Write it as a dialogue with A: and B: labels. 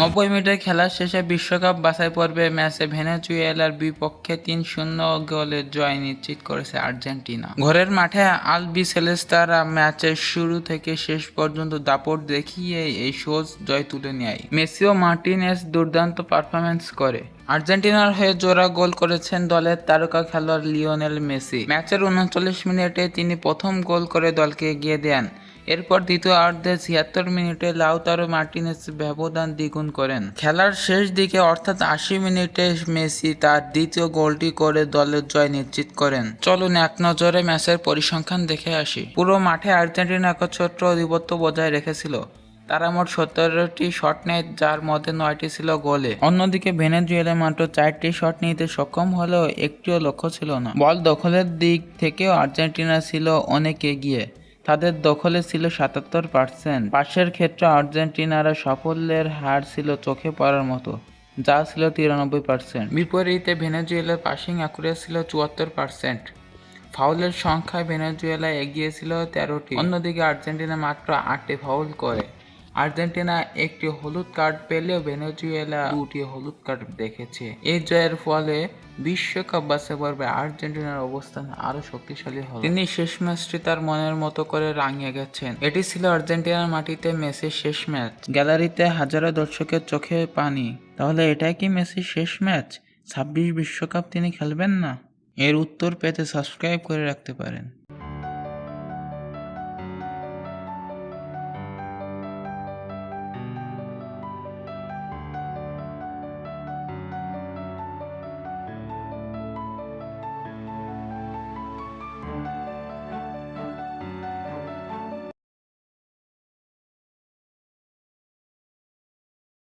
A: নব্বই মিনিটের খেলা শেষে বিশ্বকাপ বাছাই পর্বে ম্যাচে ভেনেজুয়েলার বিপক্ষে তিন শূন্য গোলের জয় নিশ্চিত করেছে আর্জেন্টিনা। ঘরের মাঠে আলবি সেলেস্তারা ম্যাচের শুরু থেকে শেষ পর্যন্ত দাপট দেখিয়ে এই সোজ জয় তুলে নেয়। মেসি ও মার্টিনেস দুর্দান্ত পারফরমেন্স করে। আর্জেন্টিনার হয়ে জোড়া গোল করেছেন দলের তারকা খেলোয়াড় লিওনেল মেসি। ম্যাচের উনচল্লিশ মিনিটে তিনি প্রথম গোল করে দলকে এগিয়ে দেন। এরপর দ্বিতীয় অর্ধে ছিয়াত্তর মিনিটে লাউতারো মার্টিনেস ব্যবধান দ্বিগুণ করেন। খেলার শেষ দিকে, অর্থাৎ আশি মিনিটে মেসি তার দ্বিতীয় গোলটি করে দলের জয় নিশ্চিত করেন। চলুন এক নজরে ম্যাচের পরিসংখ্যান দেখে আসি। পুরো মাঠে আর্জেন্টিনা একচ্ছত্র আধিপত্য বজায় রেখেছিল। তারা মোট সতেরোটি শট নেয়, যার মধ্যে নয়টি ছিল গোলে। অন্যদিকে ভেনেজুয়েলা মাত্র চারটি শট নিতে সক্ষম হলেও একটিও লক্ষ্য ছিল না। বল দখলের দিক থেকেও আর্জেন্টিনা ছিল অনেক এগিয়ে। তাদের দখলে ছিল সাতাত্তর পার্সেন্ট। পাশের ক্ষেত্রে আর্জেন্টিনারা সাফল্যের হার ছিল চোখে পড়ার মতো, যা ছিল তিরানব্বই পার্সেন্ট। বিপরীতে ভেনেজুয়েলার পাসিং অ্যাকুরেট ছিল চুয়াত্তর পার্সেন্ট। ফাউলের সংখ্যায় ভেনেজুয়েলা এগিয়েছিল তেরোটি। অন্যদিকে আর্জেন্টিনা মাত্র আটটি ফাউল করে। আর্জেন্টিনা একটি হলুদ কার্ড পেলেও ভেনেজুয়েলা দুটি হলুদ কার্ড দেখেছে। এই জয়ের ফলে বিশ্বকাপ বাছাই পর্বে আর্জেন্টিনার অবস্থান আরও শক্তিশালী হল। তিনি শেষ ম্যাচটি তার মনের মতো করে রাঙিয়ে গেছেন। এটি ছিল আর্জেন্টিনার মাটিতে মেসির শেষ ম্যাচ। গ্যালারিতে হাজারো দর্শকের চোখে পানি। তাহলে এটাই কি মেসির শেষ ম্যাচ? ছাব্বিশ বিশ্বকাপ তিনি খেলবেন না? এর উত্তর পেতে সাবস্ক্রাইব করে রাখতে পারেন।